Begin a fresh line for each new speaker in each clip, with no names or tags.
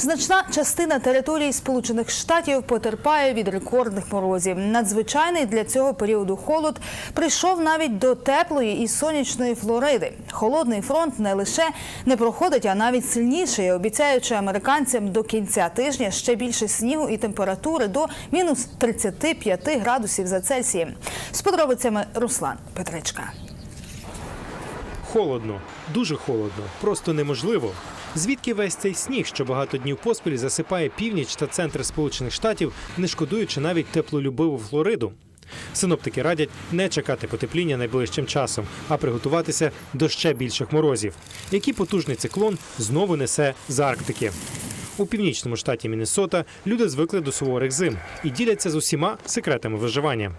Значна частина території Сполучених Штатів потерпає від рекордних морозів. Надзвичайний для цього періоду холод прийшов навіть до теплої і сонячної Флориди. Холодний фронт не лише не проходить, а навіть сильніший, обіцяючи американцям до кінця тижня ще більше снігу і температури до мінус 35 градусів за Цельсієм. З подробицями Руслан Петричка.
Холодно, дуже холодно, просто неможливо. Звідки весь цей сніг, що багато днів поспіль засипає північ та центр Сполучених Штатів, не шкодуючи навіть теплолюбиву Флориду? Синоптики радять не чекати потепління найближчим часом, а приготуватися до ще більших морозів. Який потужний циклон знову несе з Арктики. У північному штаті Міннесота люди звикли до суворих зим і діляться з усіма секретами виживання.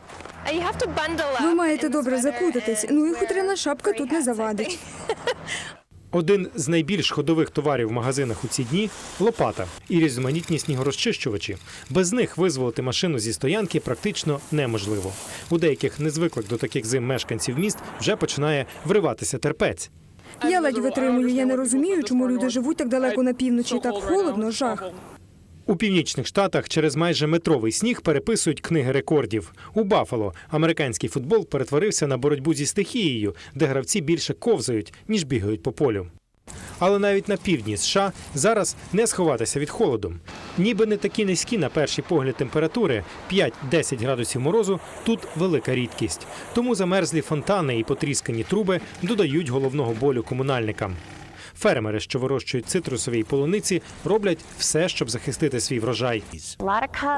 Ви маєте добре закутатись. Ну і хутряна шапка тут не завадить.
Один з найбільш ходових товарів в магазинах у ці дні лопата і різноманітні снігорозчищувачі. Без них визволити машину зі стоянки практично неможливо. У деяких незвиклих до таких зим мешканців міст вже починає вриватися терпець.
Я ледь витримую. Я не розумію, чому люди живуть так далеко на півночі. Так холодно, жах.
У північних штатах через майже метровий сніг переписують книги рекордів. У Бафало американський футбол перетворився на боротьбу зі стихією, де гравці більше ковзають, ніж бігають по полю. Але навіть на півдні США зараз не сховатися від холоду. Ніби не такі низькі на перший погляд температури 5-10 градусів морозу тут велика рідкість. Тому замерзлі фонтани і потріскані труби додають головного болю комунальникам. Фермери, що вирощують цитрусові полуниці, роблять все, щоб захистити свій врожай.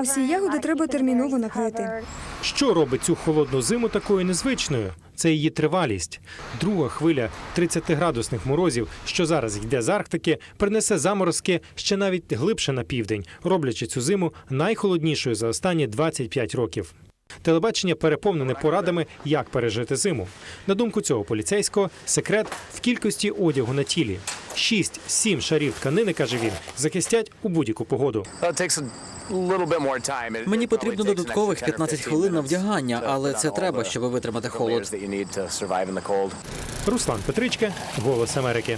Усі ягоди треба терміново накрити.
Що робить цю холодну зиму такою незвичною? Це її тривалість. Друга хвиля 30-градусних морозів, що зараз йде з Арктики, принесе заморозки ще навіть глибше на південь, роблячи цю зиму найхолоднішою за останні 25 років. Телебачення переповнене порадами, як пережити зиму. На думку цього поліцейського, секрет в кількості одягу на тілі. 6-7 шарів тканини, каже він, захистять у будь-яку погоду.
Мені потрібно додаткових 15 хвилин на вдягання, але це треба, щоб витримати холод.
Руслан Петричка, Голос Америки.